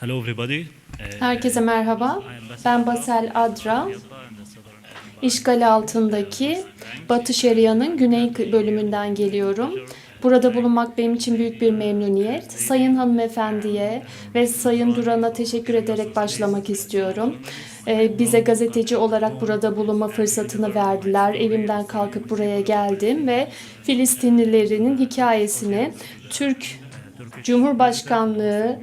Hello everybody. Uh, Herkese merhaba. Ben Basel Adra. İşgal altındaki Batı Şeria'nın güney bölümünden geliyorum. Burada bulunmak benim için büyük bir memnuniyet. Sayın hanımefendiye ve Sayın Duran'a teşekkür ederek başlamak istiyorum. Ee, Bize gazeteci olarak burada bulunma fırsatını verdiler. Evimden kalkıp buraya geldim ve Filistinlilerin hikayesini Türk Cumhurbaşkanlığı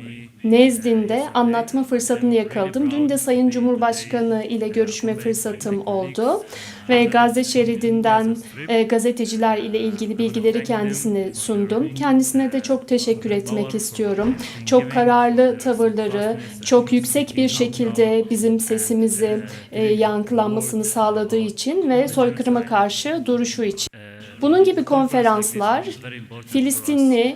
nezdinde anlatma fırsatını yakaladım. Dün de Sayın Cumhurbaşkanı ile görüşme fırsatım oldu ve Gazze şeridinden e, gazeteciler ile ilgili bilgileri kendisine sundum. Kendisine de çok teşekkür etmek istiyorum. Çok kararlı tavırları, çok yüksek bir şekilde bizim sesimizi e, yankılanmasını sağladığı için ve soykırıma karşı duruşu için. Bunun gibi konferanslar Filistinli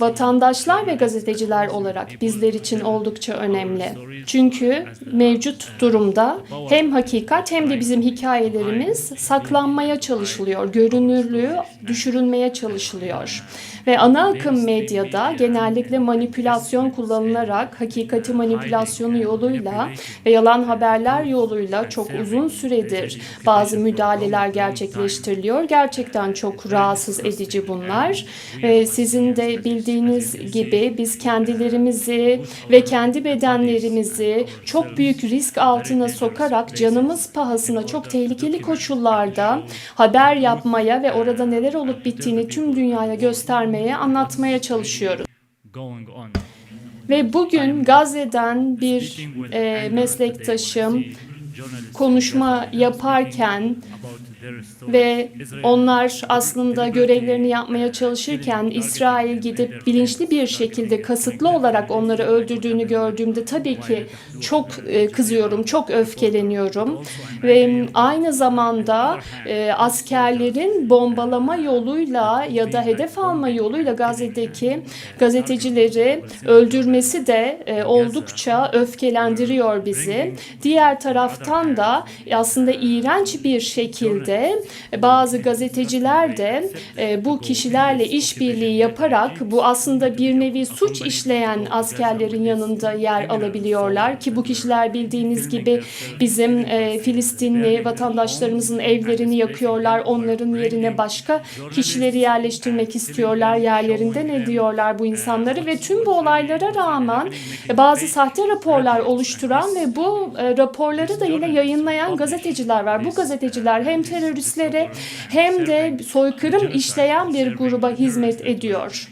vatandaşlar ve gazeteciler olarak bizler için oldukça önemli. Çünkü mevcut durumda hem hakikat hem de bizim hikayelerimiz saklanmaya çalışılıyor, görünürlüğü düşürülmeye çalışılıyor. Ve ana akım medyada genellikle manipülasyon kullanılarak hakikati manipülasyonu yoluyla ve yalan haberler yoluyla çok uzun süredir bazı müdahaleler gerçekleştiriliyor. Gerçekten çok rahatsız edici bunlar. Ve sizin de bildiğiniz gibi biz kendilerimizi ve kendi bedenlerimizi çok büyük risk altına sokarak canımız pahasına çok tehlikeli koşullarda haber yapmaya ve orada neler olup bittiğini tüm dünyaya göstermeye, anlatmaya çalışıyoruz. Ve bugün Gazze'den bir e, meslektaşım konuşma yaparken. Ve onlar aslında görevlerini yapmaya çalışırken İsrail gidip bilinçli bir şekilde kasıtlı olarak onları öldürdüğünü gördüğümde tabii ki çok e, kızıyorum, çok öfkeleniyorum ve aynı zamanda e, askerlerin bombalama yoluyla ya da hedef alma yoluyla Gazze'deki gazetecileri öldürmesi de e, oldukça öfkelendiriyor bizi. Diğer taraftan da aslında iğrenç bir şekilde e, bazı gazeteciler de e, bu kişilerle işbirliği yaparak bu aslında bir nevi suç işleyen askerlerin yanında yer alabiliyorlar ki bu kişiler bildiğiniz gibi bizim e, Filistinli vatandaşlarımızın evlerini yakıyorlar. Onların yerine başka kişileri yerleştirmek istiyorlar. Yerlerinden ediyorlar bu insanları ve tüm bu olaylara rağmen bazı sahte raporlar oluşturan ve bu raporları da yine yayınlayan gazeteciler var. Bu gazeteciler hem teröristlere hem de soykırım işleyen bir gruba hizmet ediyor.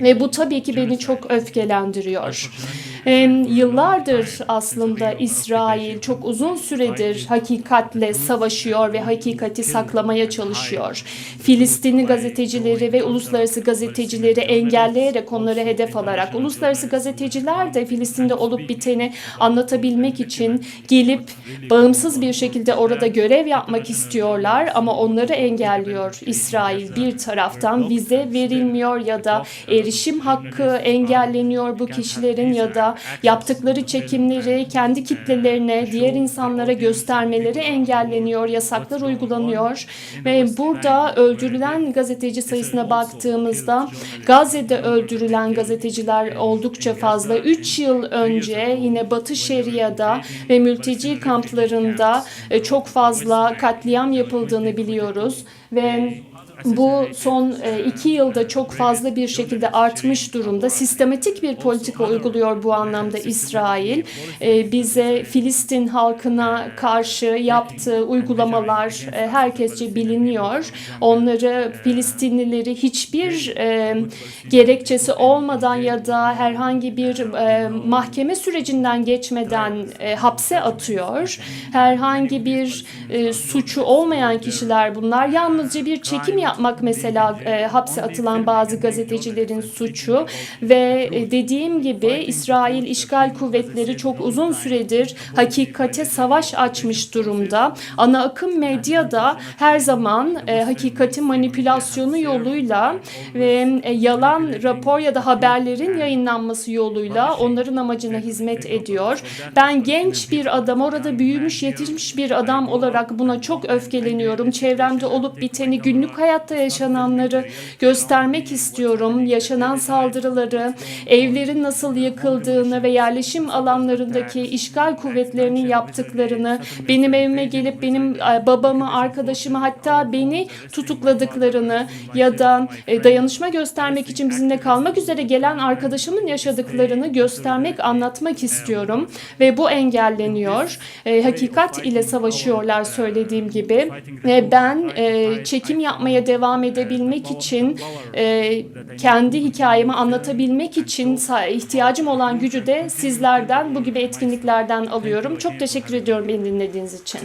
Ve bu tabii ki beni çok öfkelendiriyor. Em, yıllardır aslında İsrail çok uzun süredir hakikatle savaşıyor ve hakikati saklamaya çalışıyor. Filistinli gazetecileri ve uluslararası gazetecileri engelleyerek onları hedef alarak uluslararası gazeteciler de Filistin'de olup biteni anlatabilmek için gelip bağımsız bir şekilde orada görev yapmak istiyorlar ama onları engelliyor İsrail bir taraftan vize verilmiyor ya da erişim hakkı engelleniyor bu kişilerin ya da yaptıkları çekimleri kendi kitlelerine, diğer insanlara göstermeleri engelleniyor, yasaklar uygulanıyor ve burada öldürülen gazeteci sayısına baktığımızda Gazze'de öldürülen gazeteciler oldukça fazla. 3 yıl önce yine Batı Şeria'da ve mülteci kamplarında e, çok fazla katliam yapıldığını biliyoruz ve bu son e, iki yılda çok fazla bir şekilde artmış durumda. Sistematik bir politika uyguluyor bu anlamda İsrail. E, Bize Filistin halkına karşı yaptığı uygulamalar e, herkesçe biliniyor. Onları Filistinlileri hiçbir e, gerekçesi olmadan ya da herhangi bir e, mahkeme sürecinden geçmeden hapse atıyor. Herhangi bir suçu olmayan kişiler bunlar. Yalnızca bir çekim yapmak mesela hapse atılan bazı gazetecilerin suçu ve dediğim gibi İsrail işgal kuvvetleri çok uzun süredir hakikate savaş açmış durumda. Ana akım medyada her zaman e, hakikati manipülasyonu yoluyla ve e, yalan rapor ya da haberlerin yayınlanması yoluyla onların amacına hizmet ediyor. Ben genç bir adam, orada büyümüş, yetişmiş bir adam olarak buna çok öfkeleniyorum. Çevremde olup biteni günlük hayat hayatta yaşananları göstermek istiyorum. Yaşanan saldırıları, evlerin nasıl yıkıldığını ve yerleşim alanlarındaki işgal kuvvetlerinin yaptıklarını, benim evime gelip benim e, babamı, arkadaşımı hatta beni tutukladıklarını ya da e, dayanışma göstermek için bizimle kalmak üzere gelen arkadaşımın yaşadıklarını göstermek, anlatmak istiyorum ve bu engelleniyor. E, hakikat ile savaşıyorlar söylediğim gibi. Ben çekim yapmaya devam edebilmek için, kendi hikayemi anlatabilmek için ihtiyacım olan gücü de sizlerden, bu gibi etkinliklerden alıyorum. Çok teşekkür ediyorum beni dinlediğiniz için.